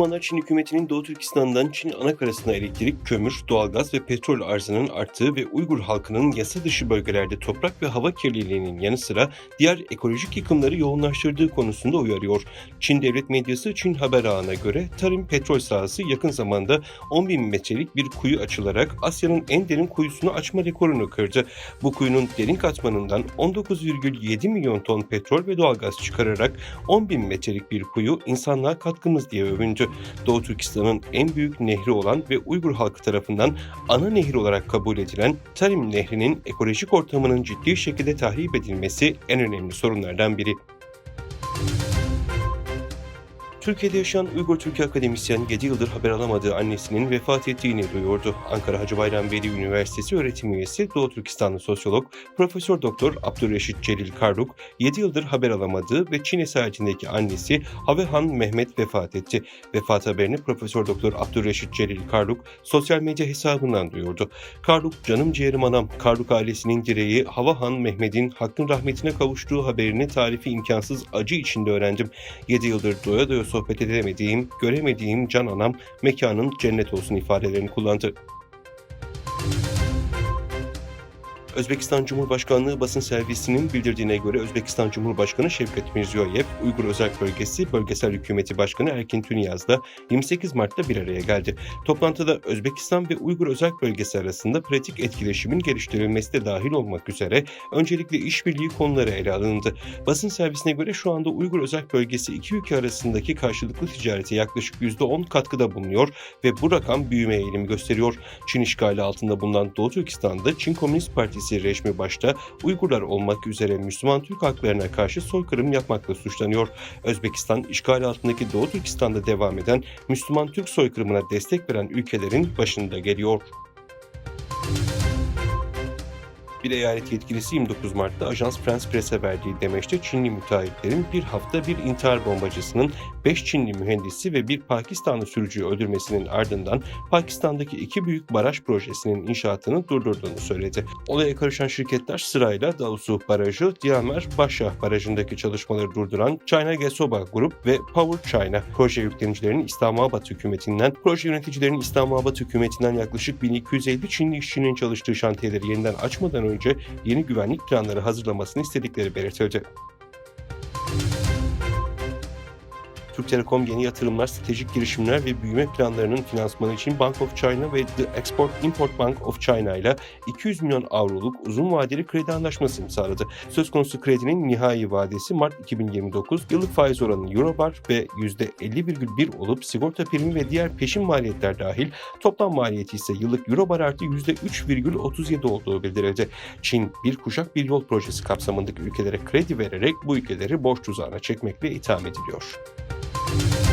Uzmanlar Çin hükümetinin Doğu Türkistan'dan Çin anakarasına elektrik, kömür, doğalgaz ve petrol arzının arttığı ve Uygur halkının yasa dışı bölgelerde toprak ve hava kirliliğinin yanı sıra diğer ekolojik yıkımları yoğunlaştırdığı konusunda uyarıyor. Çin devlet medyası Çin haber ağına göre tarım petrol sahası yakın zamanda 10 bin metrelik bir kuyu açılarak Asya'nın en derin kuyusunu açma rekorunu kırdı. Bu kuyunun derin katmanından 19,7 milyon ton petrol ve doğalgaz çıkararak 10 bin metrelik bir kuyu insanlığa katkımız diye övündü. Doğu Türkistan'ın en büyük nehri olan ve Uygur halkı tarafından ana nehir olarak kabul edilen Tarim Nehri'nin ekolojik ortamının ciddi şekilde tahrip edilmesi en önemli sorunlardan biri. Türkiye'de yaşayan Uygur Türkiye akademisyen 7 yıldır haber alamadığı annesinin vefat ettiğini duyurdu. Ankara Hacı Bayram Veli Üniversitesi öğretim üyesi Doğu Türkistanlı sosyolog Profesör Doktor Abdülreşit Celil Karluk 7 yıldır haber alamadığı ve Çin esaretindeki annesi Havehan Mehmet vefat etti. Vefat haberini Profesör Doktor Abdülreşit Celil Karluk sosyal medya hesabından duyurdu. Karluk canım ciğerim anam Karluk ailesinin direği Havahan Mehmet'in hakkın rahmetine kavuştuğu haberini tarifi imkansız acı içinde öğrendim. 7 yıldır doya doya sohbet edemediğim, göremediğim can anam mekanın cennet olsun ifadelerini kullandı. Özbekistan Cumhurbaşkanlığı basın servisinin bildirdiğine göre Özbekistan Cumhurbaşkanı Şevket Mirziyoyev, Uygur Özel Bölgesi Bölgesel Hükümeti Başkanı Erkin Tünyaz'da 28 Mart'ta bir araya geldi. Toplantıda Özbekistan ve Uygur Özel Bölgesi arasında pratik etkileşimin geliştirilmesi de dahil olmak üzere öncelikle işbirliği konuları ele alındı. Basın servisine göre şu anda Uygur Özel Bölgesi iki ülke arasındaki karşılıklı ticarete yaklaşık %10 katkıda bulunuyor ve bu rakam büyüme eğilimi gösteriyor. Çin işgali altında bulunan Doğu Türkistan'da Çin Komünist Partisi rejimi başta Uygurlar olmak üzere Müslüman Türk halklarına karşı soykırım yapmakla suçlanıyor. Özbekistan işgal altındaki Doğu Türkistan'da devam eden Müslüman Türk soykırımına destek veren ülkelerin başında geliyor. Bir eyalet yetkilisi 29 Mart'ta Ajans France Presse verdiği demeçte Çinli müteahhitlerin bir hafta bir intihar bombacısının 5 Çinli mühendisi ve bir Pakistanlı sürücüyü öldürmesinin ardından Pakistan'daki iki büyük baraj projesinin inşaatını durdurduğunu söyledi. Olaya karışan şirketler sırayla Daosu Barajı, Diamer Başah Barajı'ndaki çalışmaları durduran China Gesoba Group ve Power China proje yüklenicilerinin İslamabad hükümetinden, proje yöneticilerinin İslamabad hükümetinden yaklaşık 1250 Çinli işçinin çalıştığı şantiyeleri yeniden açmadan önce yeni güvenlik planları hazırlamasını istedikleri belirtildi. Türk Telekom yeni yatırımlar, stratejik girişimler ve büyüme planlarının finansmanı için Bank of China ve The Export-Import Bank of China ile 200 milyon avroluk uzun vadeli kredi anlaşması imzaladı. Söz konusu kredinin nihai vadesi Mart 2029, yıllık faiz oranı Eurobar ve %50,1 olup sigorta primi ve diğer peşin maliyetler dahil toplam maliyeti ise yıllık Eurobar artı %3,37 olduğu bildirildi. Çin, bir kuşak bir yol projesi kapsamındaki ülkelere kredi vererek bu ülkeleri borç tuzağına çekmekle itham ediliyor. Thank you.